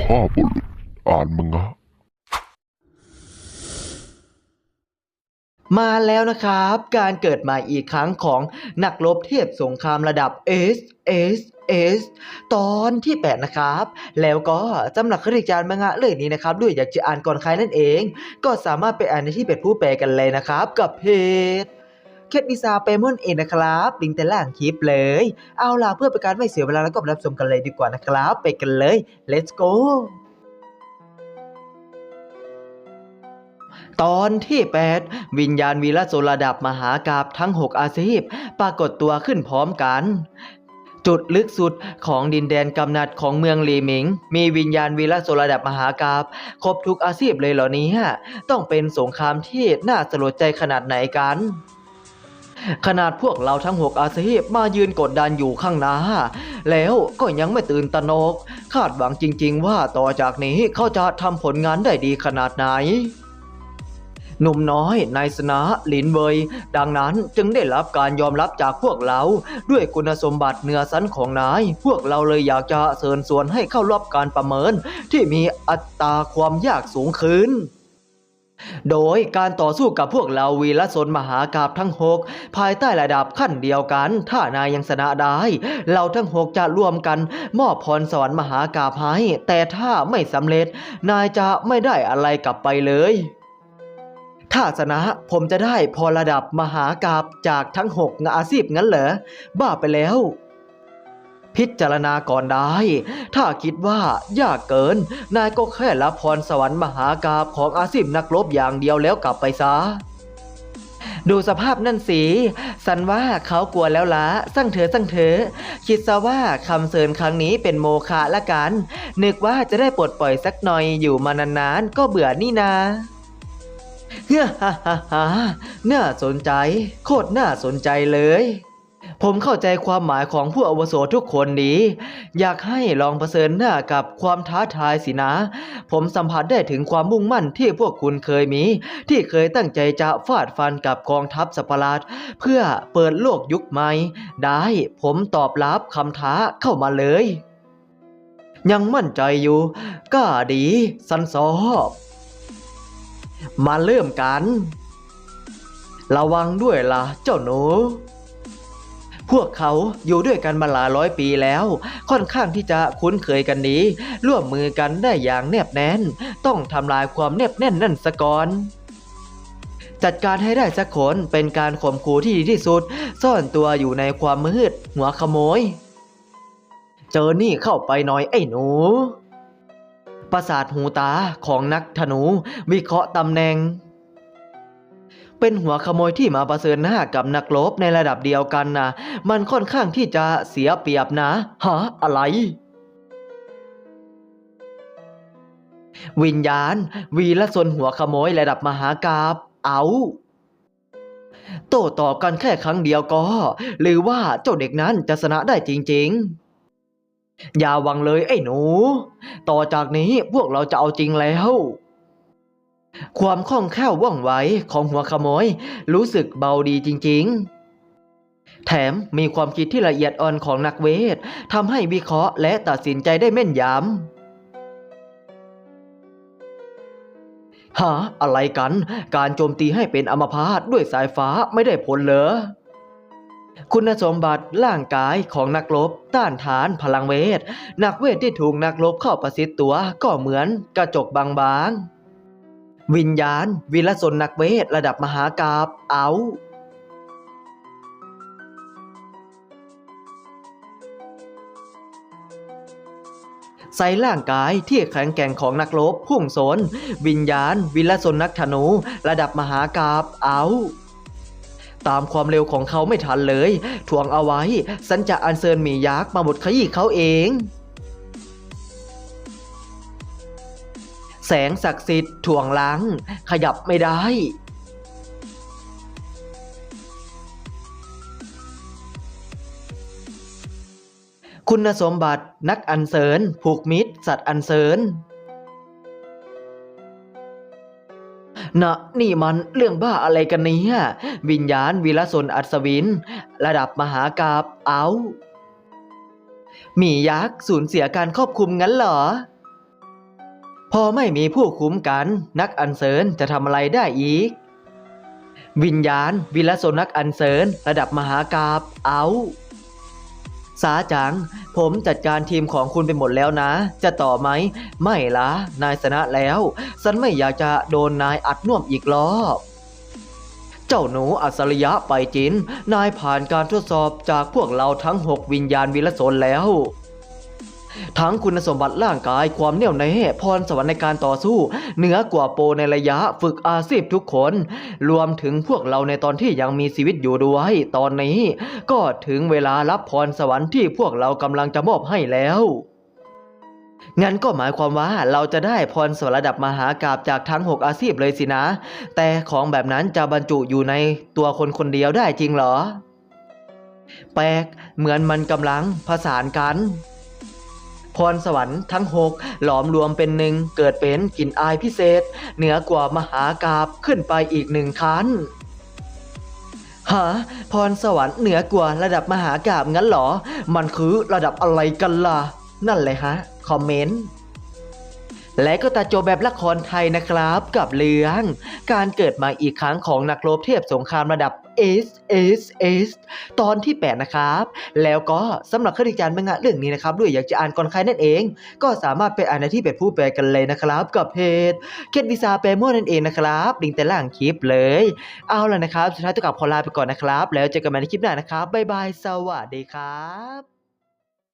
พ่อบุรุษอ่านมึงอะมาแล้วนะครับ การเกิดมาอีกครั้งของนักรบเทพสงครามระดับ S S S ตอนที่ 8 นะครับ แล้วก็สำหรับคริจารมังงะเรื่องนี้นะครับ ด้วยอยากจะอ่านก่อนใครนั่นเอง ก็สามารถไปอ่านในที่เป็ดผู้แปลกันเลยนะครับ กับเพจ เคทวิซาเปมอนเองนะครับลิงก์ใต้ล่างคลิปเลย เอาล่ะเพื่อเป็นการไม่เสียเวลาแล้วก็รับชมกันเลยดีกว่านะครับ ไปกันเลย let's go ตอนที่ 8 วิญญาณวีรโสระดับมหากาบทั้ง 6 อาชีพ ปรากฏตัวขึ้นพร้อมกัน จุดลึกสุดของดินแดนกำนัดของเมืองลีหมิง มีวิญญาณวีรโสระดับมหากาบครบทุกอาชีพเลยเหล่านี้ต้องเป็นสงครามที่น่าสลดใจขนาดไหนกัน ขนาดพวกเราทั้ง6อาชีพมายืนกดดันอยู่ข้างหน้า แล้วก็ยังไม่ตื่นตระหนก คาดหวังจริง ๆ ว่าต่อจากนี้เขาจะทำผลงานได้ดีขนาดไหนหนุ่มน้อยนายสนะหลินเวยดังนั้นจึงได้รับการยอมรับจากพวกเรา ด้วยคุณสมบัติเหนือสันของนาย พวกเราเลยอยากจะเชิญชวนให้เข้ารอบการประเมิน ที่มีอัตราความยากสูงขึ้น โดยการต่อสู้กับพวกเราวีรสนมหากาบทั้งหกภายใต้ระดับขั้นเดียวกัน ถ้านายยังชนะได้ เราทั้งหกจะร่วมกัน มอบพรสวรรค์มหากาบให้ แต่ถ้าไม่สำเร็จ นายจะไม่ได้อะไรกลับไปเลยถ้าชนะผมจะได้พอระดับมหากาบจากทั้งหกอาชีพงั้นเหรอ บ้าไปแล้ว พิจารณาก่อนได้ ถ้าคิดว่ายากเกิน นายก็แค่รับพรสวรรค์มหากาบของอาชีพนักรบอย่างเดียวแล้วกลับไปซะดูสภาพนั่นสิสันว่าเขากลัวแล้วละสั่งเถอะสั่งเถอะคิดซะว่าคำเสริญครั้งนี้เป็นโมฆะละกัน นึกว่าจะได้ปลดปล่อยสักหน่อยอยู่มานานๆ ก็เบื่อนี่นาเฮ้อฮ่าฮ่าฮ่าน่าสนใจ โคตรน่าสนใจเลย ผมเข้าใจความหมายของผู้อาวุโสทุกคนดีอยากให้ลองเผชิญหน้ากับความท้าทายสินะ ผมสัมผัสได้ถึงความมุ่งมั่นที่พวกคุณเคยมี ที่เคยตั้งใจจะฟาดฟันกับกองทัพสัปหลาด เพื่อเปิดโลกยุคใหม่ ได้ผมตอบรับคำท้าเข้ามาเลย ยังมั่นใจอยู่ ก็ดีสันสอบมาเริ่มกัน ระวังด้วยล่ะเจ้าหนู พวกเขาอยู่ด้วยกันมาหลายร้อยปีแล้ว ค่อนข้างที่จะคุ้นเคยกันดีร่วมมือกันได้อย่างแนบแน่น ต้องทำลายความแนบแน่นนั่นสะก่อนจัดการให้ได้สักคนเป็นการข่มขู่ที่ดีที่สุด ซ่อนตัวอยู่ในความมืด หัวขโมย เจอนี่เข้าไปหน่อยไอ้หนูประสาทหูตาของนักธนู วิเคราะห์ตำแหน่ง เป็นหัวขโมยที่มาประเสริญหน้ากับนักรบในระดับเดียวกันนะ มันค่อนข้างที่จะเสียเปรียบนะ ฮะ อะไรวิญญาณ วีละสนหัวขโมยระดับมหากาบเอา โต้ตอบกันแค่ครั้งเดียวก็ หรือว่าเจ้าเด็กนั้นจะชนะได้จริงๆ อย่าหวังเลยไอ้หนู ต่อจากนี้พวกเราจะเอาจริงแล้ว ความคล่องแคล่วว่องไวของหัวขโมย รู้สึกเบาดีจริง ๆแถมมีความคิดที่ละเอียดอ่อนของนักเวททำให้วิเคราะห์และตัดสินใจได้แม่นยำฮะอะไรกัน การโจมตีให้เป็นอมพาตด้วยสายฟ้าไม่ได้ผลเหรอ คุณสมบัติร่างกายของนักรบต้านทานพลังเวท นักเวทที่ถูกนักรบเข้าประสิทธิ์ตัวก็เหมือนกระจกบางๆ วิญญาณวิลสนนักเวท ระดับมหากาบเอาใส่ร่างกายที่แข็งแกร่งของนักรบพุ่งสน วิญญาณ วิลสนนักธนู ระดับมหากาบเอา ตามความเร็วของเขาไม่ทันเลย ถ่วงเอาไว้ สันจะอันเซินมียักษ์มาบดขยี้เขาเอง แสงศักดิ์สิทธิ์ถ่วงล้างขยับไม่ได้ คุณสมบัตินักอันเสริญ ผูกมิตร สัตว์อันเสริญนะนี่มันเรื่องบ้าอะไรกันเนี่ยวิญญาณวีรสนอัศวิน ระดับมหากาบเอา มียักษ์สูญเสียการควบคุมงั้นเหรอ พอไม่มีผู้คุ้มกัน นักอัญเชิญจะทำอะไรได้อีก วิญญาณวิลโซนักอัญเชิญระดับมหากาบเอาสาจัง ผมจัดการทีมของคุณไปหมดแล้วนะ จะต่อไหม ไม่ละนายชนะแล้ว ฉันไม่อยากจะโดนนายอัดน่วมอีกรอบเจ้าหนูอัศริยะไปจิน นายผ่านการทดสอบจากพวกเราทั้ง6วิญญาณวิลโสนแล้ว ทั้งคุณสมบัติร่างกายความแน่วแน่พรสวรรค์ในการต่อสู้ เหนือกว่าโปรในระยะฝึกอาชีพทุกคน รวมถึงพวกเราในตอนที่ยังมีชีวิตอยู่ด้วยตอนนี้ ก็ถึงเวลารับพรสวรรค์ที่พวกเรากำลังจะมอบให้แล้วงั้นก็หมายความว่าเราจะได้พรสวรรค์ระดับมหากาบจากทั้ง 6 อาชีพเลยสินะ แต่ของแบบนั้นจะบรรจุอยู่ในตัวคนคนเดียวได้จริงเหรอ แปลกเหมือนมันกำลังผสานกัน พรสวรรค์ทั้งหกหลอมรวมเป็นหนึ่งเกิดเป็นกลิ่นอายพิเศษ เหนือกว่ามหากาบขึ้นไปอีกหนึ่งขั้นฮะพรสวรรค์เหนือกว่าระดับมหากาบงั้นเหรอ มันคือระดับอะไรกันล่ะ นั่นเลยฮะ คอมเมนต์ และก็ตัดจบแบบละครไทยนะครับกับเรื่องการเกิดมาอีกครั้งของนักรบเทพสงครามระดับ S S S ตอนที่ 8 นะครับ แล้วก็สำหรับคดีจารย์มังงะเรื่องนี้นะครับ ด้วยอยากจะอ่านก่อนใครนั่นเอง ก็สามารถไปอ่านในที่เป็ดผู้แปลกันเลยนะครับ กับเพจเคดวิซาแปลมั่วนั่นเองนะครับลิงก์ใต้ล่างคลิปเลย เอาล่ะนะครับ สุดท้ายต้องกลับขอลาไปก่อนนะครับ แล้วเจอกันใหม่ในคลิปหน้านะครับบ๊ายบายสวัสดีครับ